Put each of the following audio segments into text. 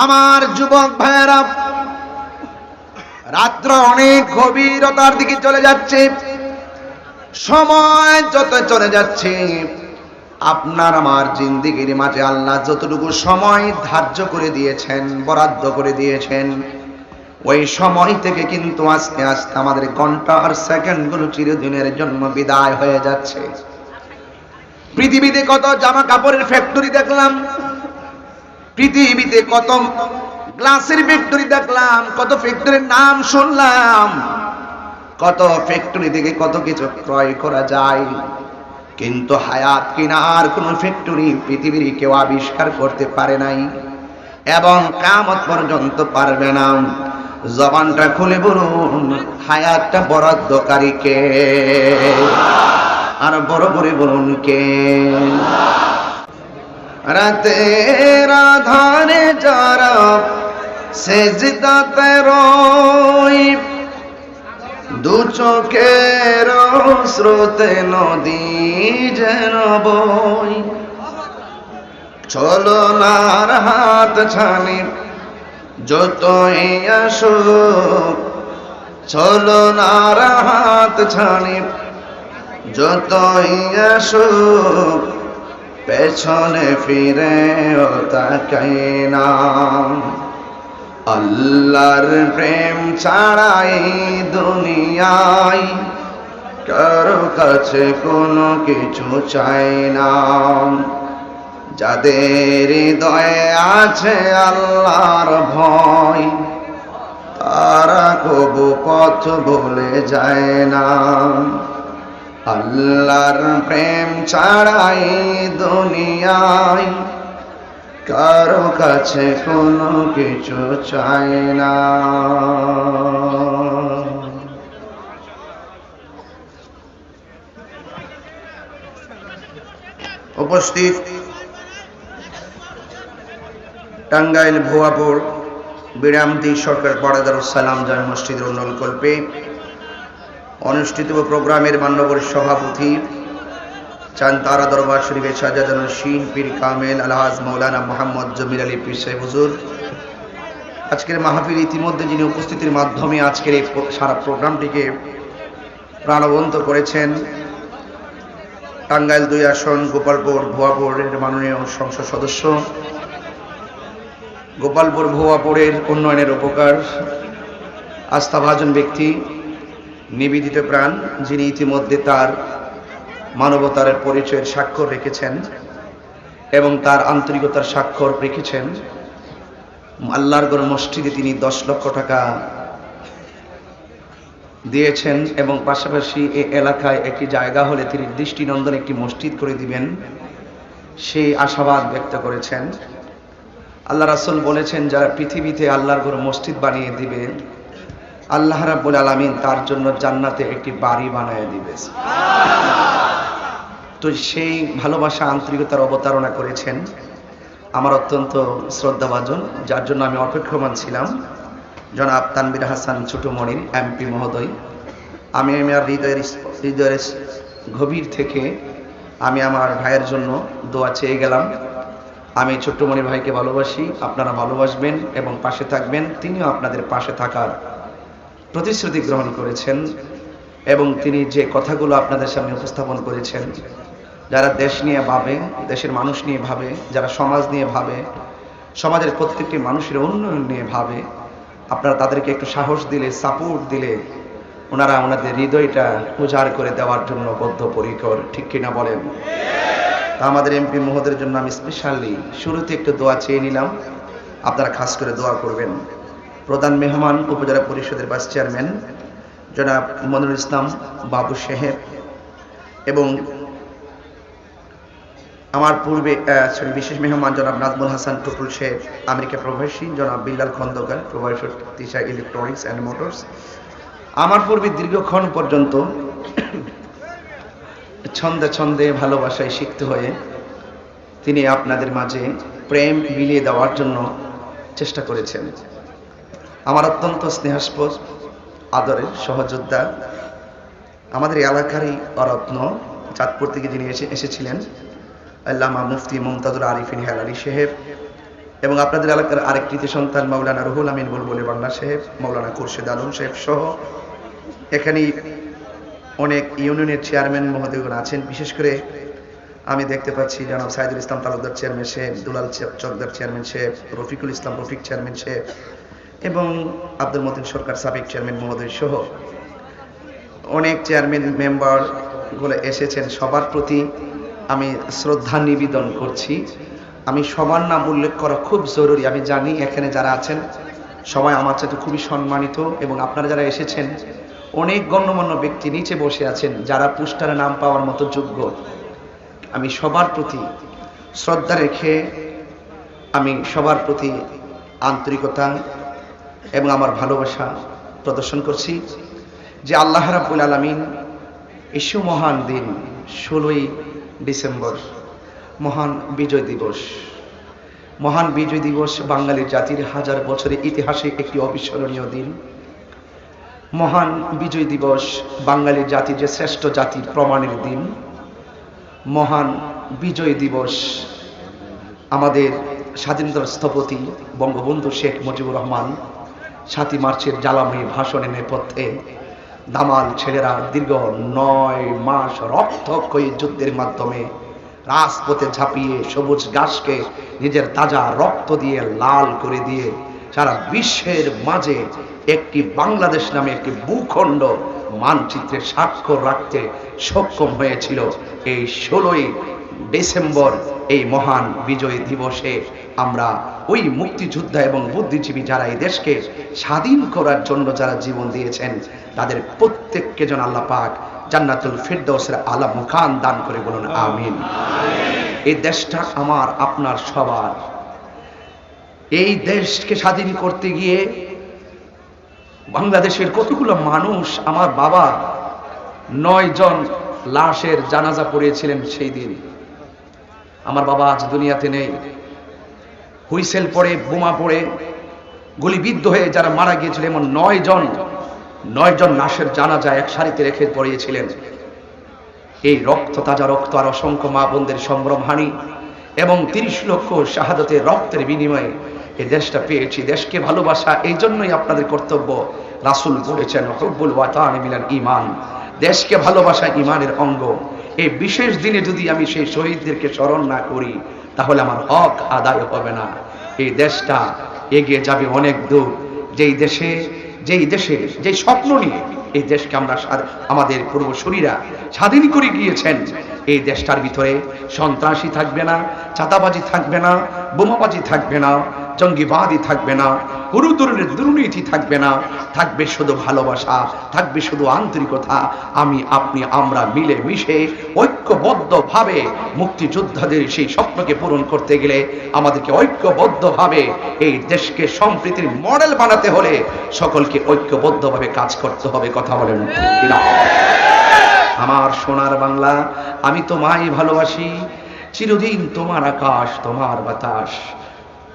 আমার যুবক ভাইয়েরা, রাত্র অনেক গভীরতার দিকে চলে যাচ্ছে। সময় যত চলে যাচ্ছে, আপনার আমার জিন্দিগির মাঝে আল্লাহ যতটুকু সময় ধার্য করে দিয়েছেন, বরাদ্দ করে দিয়েছেন, ওই সময় থেকে কিন্তু আস্তে আস্তে আমাদের ঘণ্টা আর সেকেন্ডগুলো চিরদিনের জন্য বিদায় হয়ে যাচ্ছে। পৃথিবীতে কত জামা কাপড়ের ফ্যাক্টরি দেখলাম পৃথিবীতে কত গ্লাসের ফ্যাক্টরি দেখলাম, কত ফ্যাক্টরির নাম শুনলাম, কত ফ্যাক্টরি থেকে কত কিছু ক্রয় করা যায়। কিন্তু হায়াত কিনার কোন ফ্যাক্টরি পৃথিবীর কেউ আবিষ্কার করতে পারে নাই এবং কামত পর্যন্ত পারবে না। জবানটা খুলে বলুন, হায়াতটা বরাদ্দকারী কে? আর বড় করে বলুন কে? রাতের আধারে যারা সেজদাতে রয় দু চোখের স্রোতে নদী যেন বই। চলো নার হাত ছানি, যতই আসুক। চলো নার হাত ছানি, যতই আসুক। পেছনে ফিরে ও তাকাই না। আল্লাহর প্রেম ছাড়াই দুনিয়ায় কারও কাছে কোনো কিছু চাই না। যাদের হৃদয়ে আছে আল্লাহর ভয়, তারা কবু পথ ভুলে যায় না। আল্লাহর প্রেম ছাড়াই দুনিয়ায় কারও কাছে কোনো কিছু চায় না। উপস্থিত টাঙ্গাইল ভুয়াপুর বিরামদি সরকার পাড়াদারুস সালাম জামে মসজিদের কল্পে। অনুষ্ঠিত প্রোগ্রামের মান্যবর সভাপতি। চান তারা দরবার শরীফের শাহজাহান শিন পীর কামেল আলহাজ মৌলানা মোহাম্মদ জমির আলী পীর সাহেব হুজুর। আজকের মাহফিল ইতিমধ্যে যিনি উপস্থিতির মাধ্যমে আজকের এই সারা প্রোগ্রামটিকে প্রাণবন্ত করেছেন, টাঙ্গাইল দুই আসন, গোপালপুর ভুয়াপুরের মাননীয় সংসদ সদস্য, গোপালপুর ভুয়াপুরের উন্নয়নের উপকার, আস্থাভাজন ব্যক্তি নিবেদিত প্রাণ যিনি ইতিমধ্যে তার মানবতার পরিচয়ের স্বাক্ষর রেখেছেন এবং তার আন্তরিকতার স্বাক্ষর রেখেছেন, আল্লাহর গড় মসজিদে তিনি দশ লক্ষ টাকা দিয়েছেন এবং পাশাপাশি এই এলাকায় একটি জায়গা হলে তিনি দৃষ্টিনন্দন একটি মসজিদ করে দিবেন, সেই আশাবাদ ব্যক্ত করেছেন। আল্লাহ রাসুল বলেছেন, যারা পৃথিবীতে আল্লাহর গড় মসজিদ বানিয়ে দিবে আল্লাহ রাব্বুল আলামিন তার জন্য জান্নাতে একটি বাড়ি বানিয়ে দিবে। তো সেই ভালোবাসা, আন্তরিকতার অবতারণা করেছেন আমার অত্যন্ত শ্রদ্ধাভাজন, যার জন্য আমি অপেক্ষমান ছিলাম। জনাব তানবির হাসান ছোটমণির এমপি মহোদয়, আমি আমার হৃদয়ের হৃদয়ের গভীর থেকে আমি আমার ভাইয়ের জন্য দোয়া চেয়ে গেলাম। আমি ছোট্টমণি ভাইকে ভালোবাসি, আপনারা ভালোবাসবেন এবং পাশে থাকবেন, তিনিও আপনাদের পাশে থাকার প্রতিশ্রুতি গ্রহণ করেছেন এবং তিনি যে কথাগুলো আপনাদের সামনে উপস্থাপন করেছেন, যারা দেশ নিয়ে ভাবে, দেশের মানুষ নিয়ে ভাবে, যারা সমাজ নিয়ে ভাবে, সমাজের প্রত্যেকটি মানুষের উন্নয়ন নিয়ে ভাবে, আপনারা তাদেরকে একটু সাহস দিলে সাপোর্ট দিলে ওনারা ওনাদের হৃদয়টা উজাড় করে দেওয়ার জন্য বদ্ধপরিকর, ঠিক কিনা বলেন? তা আমাদের এমপি মহোদয়ের জন্য আমি স্পেশালি শুরুতে একটু দোয়া চেয়ে নিলাম। আপনারা খাস করে দোয়া করবেন। প্রধান মেহমান উপজেলা পরিষদের ভাইস চেয়ারম্যান জনাব মনুল ইসলাম বাবু সাহেব এবং আমার পূর্বে বিশেষ মেহমান জনাব নাজমুল হাসান টুটুল শেখ আমেরিকা প্রবাসী, জনাব বিল্লাল খন্দকার প্রভাষক তিশা ইলেকট্রনিক্স অ্যান্ড মোটরস আমার পূর্বে দীর্ঘক্ষণ পর্যন্ত ছন্দে ছন্দে ভালোবাসায় সিক্ত হয়ে তিনি আপনাদের মাঝে প্রেম মিলিয়ে দেওয়ার জন্য চেষ্টা করেছেন। আমার অত্যন্ত স্নেহাস্পদ আদরের সহযোদ্ধা, আমাদের এলাকারই অরত্ন, চাঁদপুর থেকে যিনি এসে, এসেছিলেন, আল্লামা মুফতি মমতাজুল আরিফিন হেলালি সাহেব এবং আপনাদের এলাকার আরেক কৃতি সন্তান মাওলানা রুহুল আমিন বুলবুলি বাংলা সাহেব, মাওলানা খুরশেদ আলম সাহেব সহ এখানে অনেক ইউনিয়নের চেয়ারম্যান মহোদয়গণ আছেন। বিশেষ করে আমি দেখতে পাচ্ছি জনাব সাইদুল ইসলাম তালুকদার চেয়ারম্যান সাহেব, দুলাল চকদার চেয়ারম্যান সাহেব, রফিকুল ইসলাম রফিক চেয়ারম্যান সাহেব এবং আব্দুল মতিন সরকার সাবেক চেয়ারম্যান মহোদয় সহ অনেক চেয়ারম্যান মেম্বারগুলো এসেছেন। সবার প্রতি আমি শ্রদ্ধা নিবেদন করছি। আমি সবার নাম উল্লেখ করা খুব জরুরি। আমি জানি এখানে যারা আছেন, সবাই আমার সাথে খুবই সম্মানিত এবং আপনারা যারা এসেছেন, অনেক গণ্যমান্য ব্যক্তি নিচে বসে আছেন যারা পুস্টারে নাম পাওয়ার মতো যোগ্য। আমি সবার প্রতি শ্রদ্ধা রেখে আমি সবার প্রতি আন্তরিকতা এবং আমার ভালোবাসা প্রদর্শন করছি যে আল্লাহ রাব্বুল আলামিন ইস্যু মহান দিন ষোলোই ডিসেম্বর মহান বিজয় দিবস। মহান বিজয় দিবস বাঙালি জাতির হাজার বছরের ইতিহাসে একটি অবিস্মরণীয় দিন। মহান বিজয় দিবস বাঙালি জাতির যে শ্রেষ্ঠ জাতির প্রমাণের দিন। মহান বিজয় দিবস আমাদের স্বাধীনতার স্থপতি বঙ্গবন্ধু শেখ মুজিবুর রহমান সাতই মার্চের জ্বালাময়ী ভাষণের নেপথ্যে দামাল ছেলেরা দীর্ঘ নয় মাস রক্তক্ষয়ী যুদ্ধের মাধ্যমে রাজপথে ঝাঁপিয়ে সবুজ ঘাসকে নিজের তাজা রক্ত দিয়ে লাল করে দিয়ে সারা বিশ্বের মাঝে একটি বাংলাদেশ নামে একটি ভূখণ্ড মানচিত্রে স্বাক্ষর রাখতে সক্ষম হয়েছিল। এই ষোলোই ডিসেম্বর, এই মহান বিজয় দিবসে আমরা ওই মুক্তিযোদ্ধা এবং বুদ্ধিজীবী যারা এই দেশকে স্বাধীন করার জন্য যারা জীবন দিয়েছেন, তাদের প্রত্যেককে যেন আল্লাহ পাক জান্নাতুল ফিরদৌসের আলা মুখান দান করে বলুন, আমিন। এই দেশটা আমার, আপনার, সবার। এই দেশকে স্বাধীন করতে গিয়ে বাংলাদেশের কতগুলো মানুষ আমার বাবা নয় জন লাশের জানাজা পড়িয়েছিলেন সেই দিন। আমার বাবা আজ দুনিয়াতে নেই। হুইসেল পড়ে বোমা পড়ে গুলিবিদ্ধ হয়ে যারা মারা গিয়েছিল, এমন নয় জন নয় জন লাশের জানাজা এক সারিতে রেখে পড়িয়েছিলেন। এই রক্ত তাজা রক্ত আর অসংখ্য মা বোনদের সম্ভ্রম হানি এবং তিরিশ লক্ষ শাহাদতের রক্তের বিনিময়ে এই দেশটা পেয়েছি। দেশকে ভালোবাসা, এই জন্যই আপনাদের কর্তব্য। রাসুল বলেছেন, হব্বুল ওয়াতান মিলান ইমান দেশকে ভালোবাসা ইমানের অঙ্গ। এই বিশেষ দিনে যদি আমি সেই শহীদদেরকে স্মরণ না করি, তাহলে আমার হক আদায় হবে না। এই দেশটা এগিয়ে যাবে অনেক দূর। যেই দেশে যেই দেশে, যেই স্বপ্ন নিয়ে এই দেশকে আমরা আমাদের পূর্বসূরীরা স্বাধীন করে গিয়েছেন এই দেশটার ভিতরে সন্ত্রাসী থাকবে না, চাঁদাবাজি থাকবে না, বোমাবাজি থাকবে না, জঙ্গিবাদী থাকবে না গুরু ধরনের দুর্নীতি থাকবে না থাকবে শুধু ভালোবাসা, থাকবে শুধু আন্তরিকতা আমি, আপনি, আমরা মিলে মিশে ঐক্যবদ্ধভাবে মুক্তিযোদ্ধাদের সেই স্বপ্নকে পূরণ করতে গেলে আমাদেরকে ঐক্যবদ্ধভাবে এই দেশকে সম্প্রীতির মডেল বানাতে হলে সকলকে ঐক্যবদ্ধভাবে কাজ করতে হবে, কথা বলেন কিনা? আমার সোনার বাংলা, আমি তোমায় ভালোবাসি। চিরদিন তোমার আকাশ, তোমার বাতাস,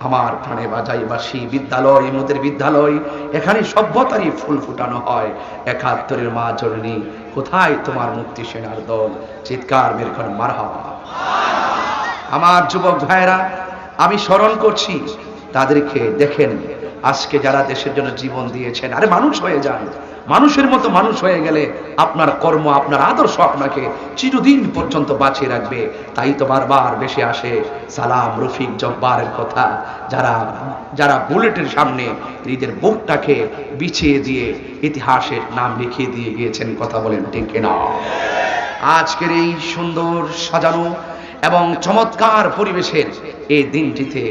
আমার প্রাণে বাজাই বাসি। বিদ্যালয়, মোদের বিদ্যালয়, এখানে সভ্যতারই ফুল ফুটানো হয়। একাত্তরের মা জননী, কোথায় তোমার মুক্তি সেনার দল? চিৎকার মেরখন মারহা আমার যুবক ভাইরা আমি স্মরণ করছি, তাদেরকে দেখেন, আজকে যারা দেশের জন্য জীবন দিয়েছেন, আরে মানুষ হয়ে যান। মানুষের মতো মানুষ হয়ে গেলে আপনার কর্ম, আপনার আদর্শ আপনাকে চিরদিন পর্যন্ত বাঁচিয়ে রাখবে। তাই তো বারবার বেশি আসে সালাম রফিক জব্বারের কথা। যারা যারা বুলেটের সামনে নিজের বুকটাকে বিছিয়ে দিয়ে ইতিহাসের নাম লিখিয়ে দিয়ে গিয়েছেন, কথা বলেন ঠিক কিনা? আজকের এই সুন্দর সাজানো এবং চমৎকার পরিবেশের এই দিনটিতে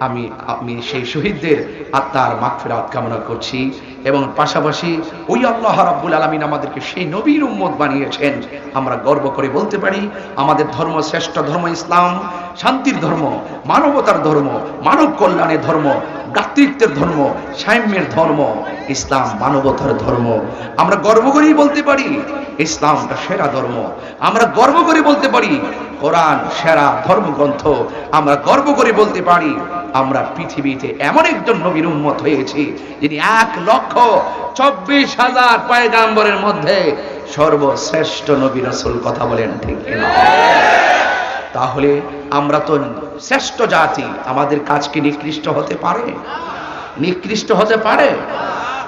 আমি আমি সেই শহীদদের আত্মার মাগফিরাত কামনা করছি এবং পাশাপাশি ওই আল্লাহ রাব্বুল আলামিন আমাদেরকে সেই নবীর উম্মত বানিয়েছেন। আমরা গর্ব করে বলতে পারি, আমাদের ধর্ম শ্রেষ্ঠ ধর্ম ইসলাম, শান্তির ধর্ম, মানবতার ধর্ম, মানব কল্যাণের ধর্ম ভ্রাতৃত্বের ধর্ম, সাম্যের ধর্ম, ইসলাম মানবতার ধর্ম। আমরা গর্ব করেই বলতে পারি, ইসলামটা সেরা ধর্ম। আমরা গর্ব করে বলতে পারি, কোরআন সেরা ধর্মগ্রন্থ। আমরা গর্ব করে বলতে পারি, আমরা পৃথিবীতে এমন একজন নবীর উন্মত হয়েছি, যিনি এক লক্ষ চব্বিশ হাজার পায়গাম্বরের মধ্যে সর্বশ্রেষ্ঠ নবী রসুল কথা বলেন, ঠিক তাহলে আমরা তো শ্রেষ্ঠ জাতি, আমাদের কাজ কি নিকৃষ্ট হতে পারে? নিকৃষ্ট হতে পারে?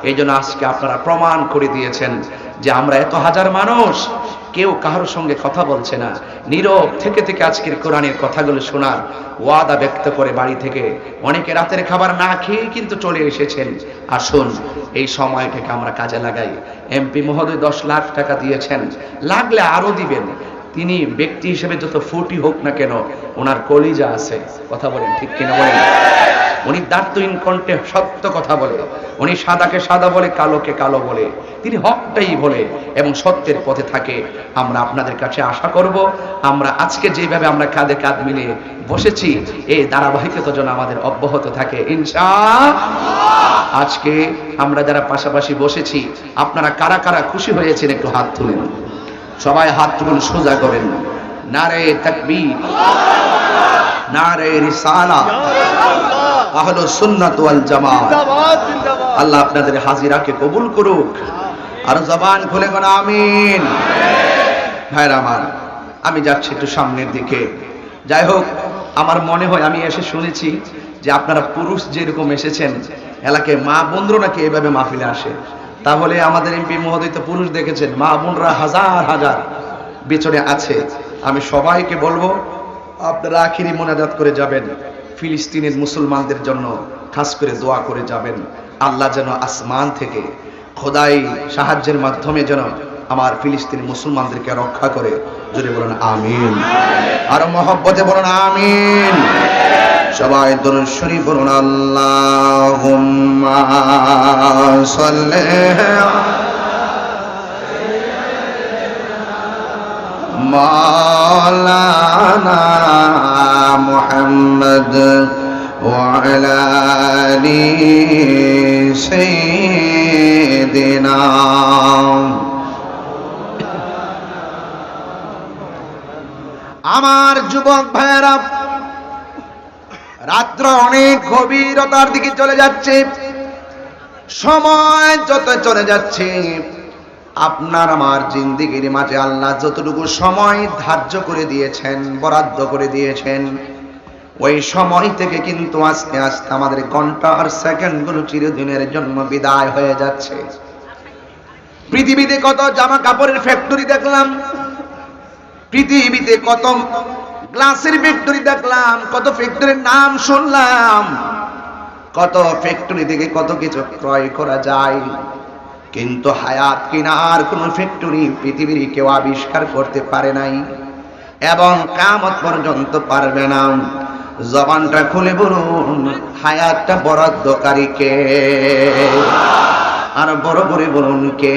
এই জন্য আজকে আপনারা প্রমাণ করে দিয়েছেন যে আমরা এত হাজার মানুষ, কেউ কারোর সঙ্গে কথা বলছে না। নীরব থেকে থেকে আজকের কোরআনের কথাগুলো শোনার ওয়াদা ব্যক্ত করে বাড়ি থেকে অনেকে রাতের খাবার না খেয়ে কিন্তু চলে এসেছেন। আসুন, এই সময়টাকে আমরা কাজে লাগাই। এমপি মহোদয় দশ লাখ টাকা দিয়েছেন। লাগলে আরও দিবেন। তিনি ব্যক্তি হিসেবে যত ফুটি হোক না কেন ওনার কলিজা আছে। কথা বলেন, ঠিক কিনা বলেন? উনি দার্থহীন কণ্ঠে সত্য কথা বলে। উনি সাদাকে সাদা বলে, কালোকে কালো বলে। তিনি হকটাই বলে এবং সত্যের পথে থাকে। আমরা আপনাদের কাছে আশা করব, আমরা আজকে যেভাবে আমরা কাঁধে কাঁধ মিলিয়ে বসেছি এই ধারাবাহিকতা যেন আমাদের অব্যাহত থাকে। ইনশা আজকে আমরা যারা পাশাপাশি বসেছি, আপনারা কারা কারা খুশি হয়েছেন একটু হাত তুলেন। সবাই হাত তুলুন সোজা করেন। নারে তাকবীর নারে রিসালা আহলো সুন্নাত ওয়াল জামাত। আল্লাহ আপনাদের হাজিরাকে কবুল করুক। আর জবান খুলে কোন আমিন। ভাইরা আমার আমি যাচ্ছি একটু সামনের দিকে। যাই হোক আমার মনে হয় আমি এসে শুনেছি যে আপনারা পুরুষ যেরকম এসেছেন এলাকায় মা বন্ধুরা নাকি এভাবে মাহফিলে আসে। তাহলে আমাদের এমপি মহোদয় তো পুরুষ দেখেছেন, মা বোনরা হাজার হাজার পেছনে আছে। আমি সবাইকে বলব, আপনারা আখিরি মোনাজাত করে যাবেন, ফিলিস্তিনের মুসলমানদের জন্য খাস করে দোয়া করে যাবেন। আল্লাহ যেন আসমান থেকে খোদাই সাহায্যের মাধ্যমে যেন আমার ফিলিস্তিনি মুসলমানদেরকে রক্ষা করে। যদি বলেন, আমিন। আর মহব্বতে বলেন, আমিন। شبائي درن شريف رونا اللهم صل مولانا محمد وعلى آله سيدنا আমার যুবক ভাইরা রাত্র অনেক গভীরতার দিকে চলে যাচ্ছে। সময় যত চলে যাচ্ছে, আপনার আমার জিন্দিগির মাঝে আল্লাহ যতটুকু সময় ধার্য করে দিয়েছেন, বরাদ্দ করে দিয়েছেন, ওই সময় থেকে কিন্তু আস্তে আস্তে আমাদের ঘণ্টা আর সেকেন্ডগুলো চিরদিনের জন্য বিদায় হয়ে যাচ্ছে। পৃথিবীতে কত জামা কাপড়ের ফ্যাক্টরি দেখলাম, পৃথিবীতে কত গ্লাসের ফ্যাক্টরি দেখলাম, কত ফ্যাক্টরির নাম শুনলাম। কত ফ্যাক্টরি থেকে কত কিছু ক্রয় করা যায়। কিন্তু হায়াত কিনার কোন ফ্যাক্টরি পৃথিবীর কেউ আবিষ্কার করতে পারে নাই এবং কামত পর্যন্ত পারবে না। জবানটা খুলে বলুন, হায়াতটা বরাদ্দকারী কে? আর বড় করে বলুন কে?